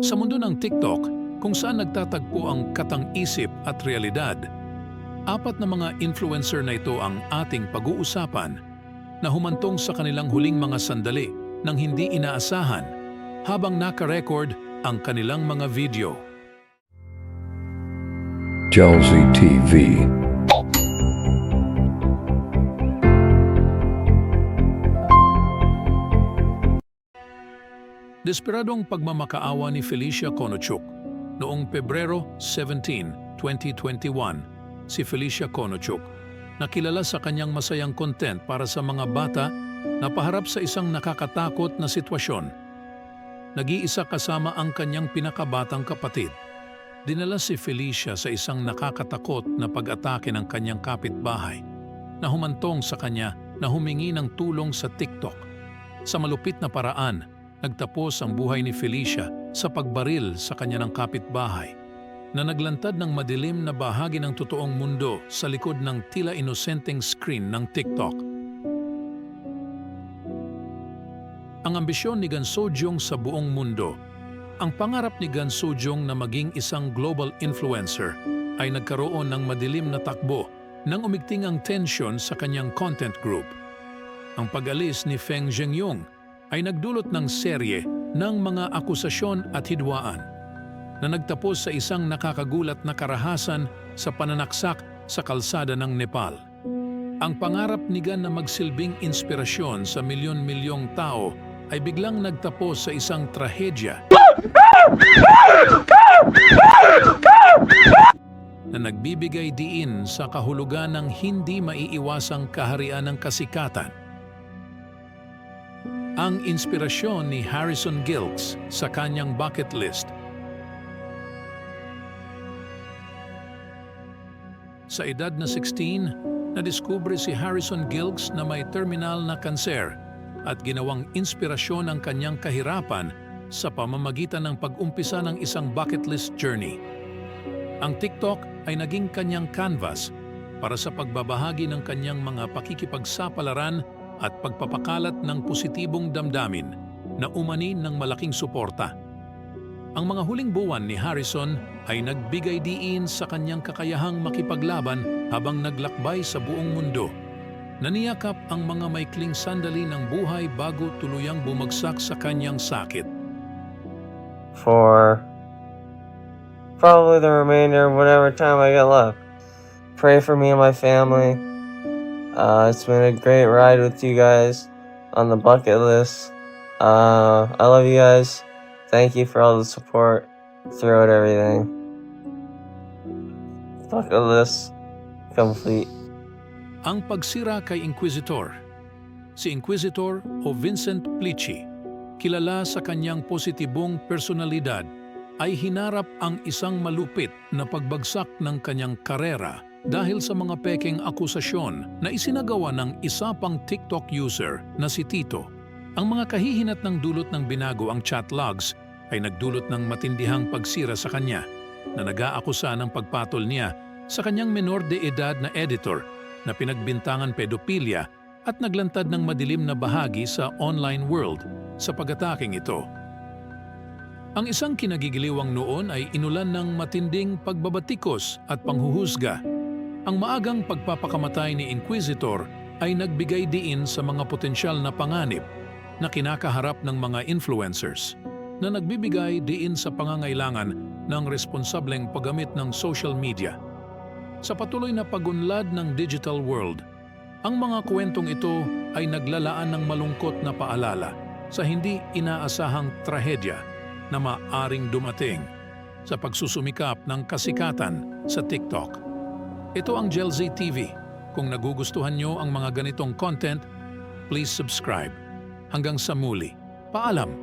Sa mundo ng TikTok, kung saan nagtatagpo ang katang-isip at realidad, apat na mga influencer na ito ang ating pag-uusapan na humantong sa kanilang huling mga sandali nang hindi inaasahan habang naka-record ang kanilang mga video. Jalzy TV. Desperadong pagmamakaawa ni Felicia Konochuk noong Pebrero 17, 2021, si Felicia Konochuk nakilala sa kanyang masayang content para sa mga bata na paharap sa isang nakakatakot na sitwasyon. Nag-iisa kasama ang kanyang pinakabatang kapatid. Dinala si Felicia sa isang nakakatakot na pag-atake ng kanyang kapitbahay na humantong sa kanya na humingi ng tulong sa TikTok. Sa malupit na paraan, nagtapos ang buhay ni Felicia sa pagbaril sa kanya ng kapitbahay na naglantad ng madilim na bahagi ng totoong mundo sa likod ng tila inosenteng screen ng TikTok. Ang ambisyon ni Gan Sojong sa buong mundo, ang pangarap ni Gan Sojong na maging isang global influencer ay nagkaroon ng madilim na takbo nang umigting ang tensyon sa kanyang content group. Ang pag-alis ni Feng Zhengyong ay nagdulot ng serye ng mga akusasyon at hidwaan na nagtapos sa isang nakakagulat na karahasan sa pananaksak sa kalsada ng Nepal. Ang pangarap ni Gan na magsilbing inspirasyon sa milyon-milyong tao ay biglang nagtapos sa isang trahedya na nagbibigay diin sa kahulugan ng hindi maiiwasang kaharian ng kasikatan. Ang inspirasyon ni Harrison Gilks sa kanyang bucket list Sa edad na 16, nadiskubre si Harrison Gilks na may terminal na kanser at ginawang inspirasyon ang kanyang kahirapan sa pamamagitan ng pag-umpisa ng isang bucket list journey. Ang TikTok ay naging kanyang canvas para sa pagbabahagi ng kanyang mga pakikipagsapalaran at pagpapakalat ng positibong damdamin na umani ng malaking suporta. Ang mga huling buwan ni Harrison ay nagbigay diin sa kanyang kakayahang makipaglaban habang naglakbay sa buong mundo. Naniyakap ang mga maikling sandali ng buhay bago tuluyang bumagsak sa kanyang sakit. for probably the remainder of whatever time I get left. Pray for me and my family. Uh, it's been a great ride with you guys on the bucket list. Uh, I love you guys. Thank you for all the support throughout everything. Bucket list complete. Ang pagsira kay Inquisitor. Si Inquisitor o Vincent Plici, kilala sa kanyang positibong personalidad, ay hinarap ang isang malupit na pagbagsak ng kanyang karera dahil sa mga pekeng akusasyon na isinagawa ng isa pang TikTok user na si Tito. Ang mga kahihinat ng dulot ng binago ang chat logs ay nagdulot ng matindihang pagsira sa kanya na nag-aakusa ng pagpatol niya sa kanyang menor de edad na editor na pinagbintangan pedophilia at naglantad ng madilim na bahagi sa online world sa pag-ataking ito. Ang isang kinagigiliwang noon ay inulan ng matinding pagbabatikos at panghuhusga. Ang maagang pagpapakamatay ni Inquisitor ay nagbigay diin sa mga potensyal na panganib na kinakaharap ng mga influencers na nagbibigay diin sa pangangailangan ng responsableng paggamit ng social media. Sa patuloy na pagunlad ng digital world, ang mga kwentong ito ay naglalaan ng malungkot na paalala sa hindi inaasahang trahedya na maaring dumating sa pagsusumikap ng kasikatan sa TikTok. Ito ang Gelzy TV. Kung nagugustuhan nyo ang mga ganitong content, please subscribe. Hanggang sa muli. Paalam!